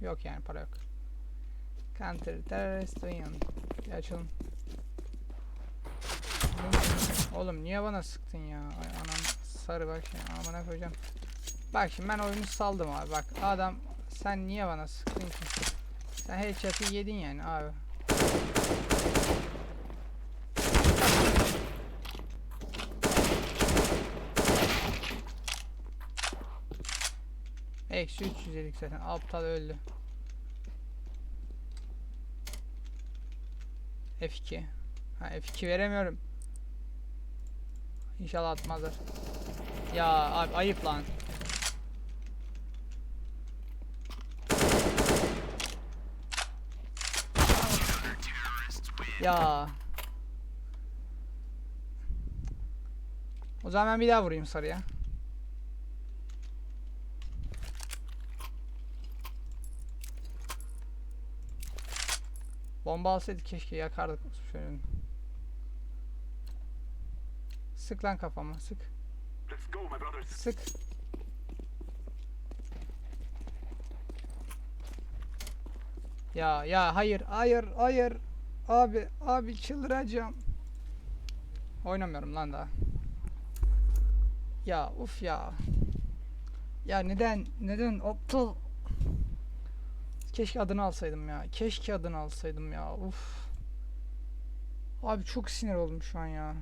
Yok yani para yok. Counter terörist win. Bir açalım. Oğlum niye bana sıktın ya? Ay anam sarı bak şimdi amına koyacağım. Bak şimdi ben oyunu saldım abi bak adam sen niye bana sıktın ki? Sen headshot'ı yedin yani abi. Eksi 300 yedik zaten aptal öldü. F2. Ha F2 veremiyorum. İnşallah atmazlar. Ya abi ayıp lan. Ya. O zaman ben bir daha vurayım sarıya. Bomba alsaydı keşke yakardık şöyle. Sık lan kafama sık. Sık. Ya ya hayır hayır hayır. Abi abi çıldıracağım. Oynamıyorum lan daha. Ya uf ya. Ya neden neden aptal? Keşke adını alsaydım ya. Keşke adını alsaydım ya. Uf. Abi çok sinir oldum şu an ya.